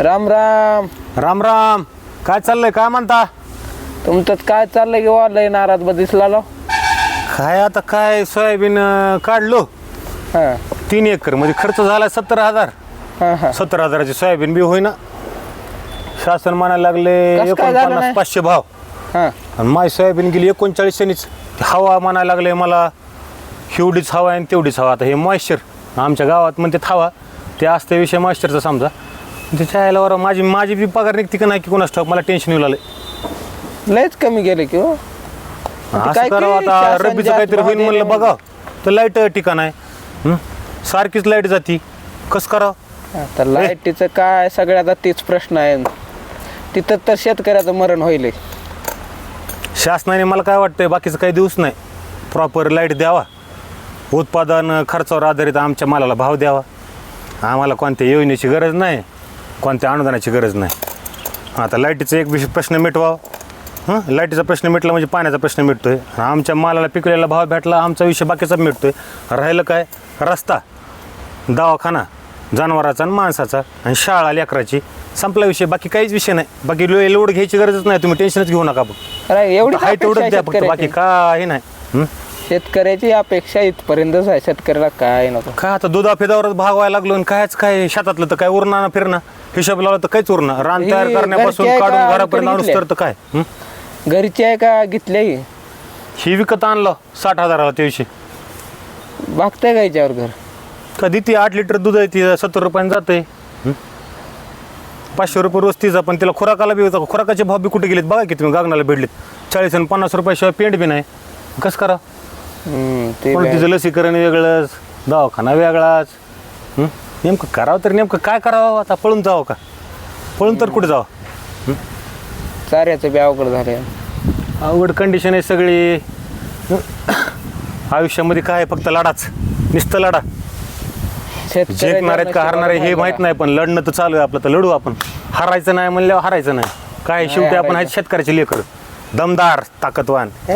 राम राम. राम राम. काय चाललंय? काय म्हणता? तुमचं काय चाललंय की वाढलंय नाराज दिसला लो. काय आता काय सोयाबीन अं, काढलो. हां. तीन एकर म्हणजे खर्च झाला सत्तर हजार. हां हां. सत्तर हजाराची सोयाबीन बी होईना. शासन म्हणायला लागले कसं काय झालं एकोणपन्नास? पाचशे भाव. हां. आणि माझी सोयाबीन गेली एकोणचाळीस शनीच. हवा म्हणायला लागले मला एवढीच हवा आहे आणि तेवढीच हवा. आता हे मॉइश्चर आमच्या गावात म्हणते हवा. ते असते विषय मॉइश्चरचा समजा. त्याच्या यायला बरं माझी माझी बी पगार निघते का नाही की कोणाच ठाऊक? मला टेन्शन येऊ लागले लयच कमी गेले की हो. असं काय करावं की आता. शासन रब्बीचं जास्त काहीतरी भाव होईल म्हणलं बघा. तर लाइट ठिकाण आहे हं? सारखीच लाइट जाती. कसं करावं? आता लाईटीचं काय सगळ्याचा तीच प्रश्न आहे. तिथं तर शेतकऱ्याचं मरण होईल शासनाने मला काय वाटतंय? बाकीचं काही दिवस नाही. प्रॉपर लाइट द्यावा. उत्पादन खर्चावर आधारित आमच्या मालाला भाव द्यावा. आम्हाला कोणत्या योजनेची गरज नाही. कोणत्या अनुदानाची गरज नाही. आता लाईटीचा एक विषय प्रश्न मिटवावा. हां? लाईटीचा प्रश्न मिटला म्हणजे पाण्याचा प्रश्न मिटतोय. आमच्या मालाला पिकलेला भाव भेटला आमचा विषय बाकीचा मिटतोय. राहिलं काय? रस्ता. दवाखाना जनावराचा आणि माणसाचा. आणि शाळा लेकराची. संपला विषय. बाकी काहीच विषय नाही. बाकी लो- लोड घ्यायची गरजच नाही. तुम्ही टेन्शनच घेऊ नका बघ एवढी तेवढंच द्या फक्त. बाकी काही नाही. हं? शेतकऱ्याची अपेक्षा इथपर्यंतच आहे शेतकऱ्याला काय नको. काय आता दुधा फिदावरच भाग व्हायला लागलो आणि कायच काय? शेतातलं तर काय? उरणार फिरणं हिशोब लावला तर काहीच उरणार. रान तयार हे करण्यापासून घरचे आहे काढून का घरापर्यंत आणूस विकत तर तर काय? हं? घरची आहे का घेतली ही विकत आणलं साठ हजाराला त्या दिवशी. का याच्यावर घर? कधी ती आठ लिटर दूध आहे ती सत्तर रुपयाने जाते पाचशे रुपये रोज तीच पण तिला खुराकाला बी खुराकाचे भाव बी कुठे गेलेत? बघा की तुम्ही गागनाला भेटलेत. चाळीस आणि पन्नास रुपयाशिवाय पेंट बी नाही. कसं करा? हम्म, ते पण बी आहे. तिचं लसीकरण वेगळंच दवाखाना वेगळाच. हं? नेमकं करावं तर नेमकं काय करावं? आता पळून जावं का? पळून तर कुठे जावं? चाऱ्याचं बी अवघड झाले अवघड कंडिशन आहे सगळी. आयुष्यामध्ये काय आहे? फक्त लढाच. नुसतं लढा. जिंकणार आहेत का हरणार आहे हे माहीत नाही पण लढणं तर चालू आहे आपलं. तर लढू आपण. हरायचं नाही म्हणल्यावर हरायचं नाही. काय शेवटी आपण आहेत शेतकऱ्याचे लेकर. दमदार ताकदवान.